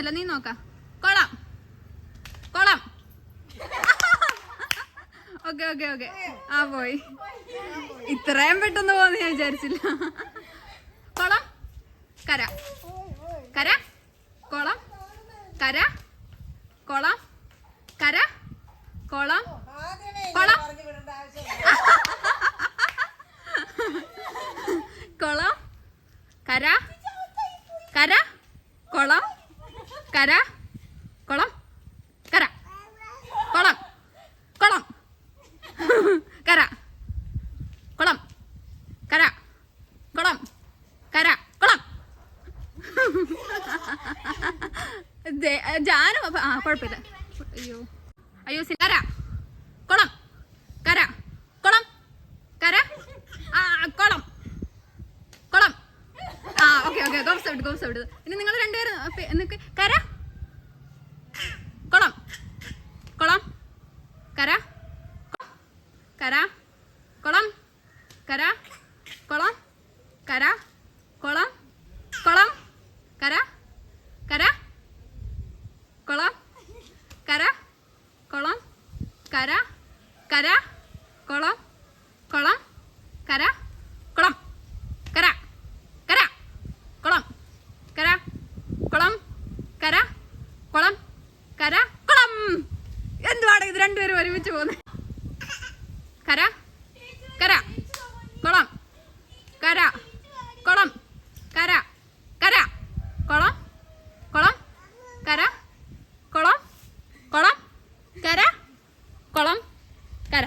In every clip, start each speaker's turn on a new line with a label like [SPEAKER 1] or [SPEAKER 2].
[SPEAKER 1] കാണുന്നില്ല നീ നോക്ക. കൊള്ളാം. കൊള്ളാം. Okay okay okay. ആ പോയി. ഇത്രയും പെട്ടെന്ന് പോകുന്ന ഞാൻ വിചാരിച്ചില്ല. കൊളം കര. കര. കൊളം കര. കൊളം കര. കൊളം കൊളം കൊളം കര കൊളം കര കൊളം കര. കൊളം കൊളം. കര കൊളം കര കൊളം കര കൊളം. ജാനും ആ കുഴപ്പമില്ല. അയ്യോ. അയ്യോ സി- കര കുളം കര കുളം കര ആ കുളം കുളം ആ ഓക്കെ ഔട്ട് ഇനി നിങ്ങൾ രണ്ടുപേരും നിക്ക് കര? കുളം. കുളം. കര? കര? കുളം. കര? കുളം. കര? കുളം. കുളം. കര? കര? കുളം. കര? കുളം. കര? കര? കുളം. കുളം. കര കുളം കര കര കുളം കര കുളം കര കുളം കര കുളം. എന്തുവാണ് ഇത് രണ്ടുപേരും ഒരുമിച്ച് പോകുന്നത് കര കര കുളം കര കുളം കര കര കുളം കുളം കര കുളം കുളം കര കുളം കര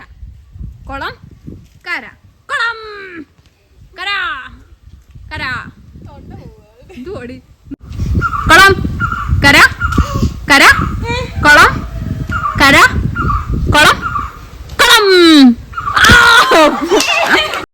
[SPEAKER 1] കുളം കര കുളം. കര കര. എന്തുവാടി? Oh,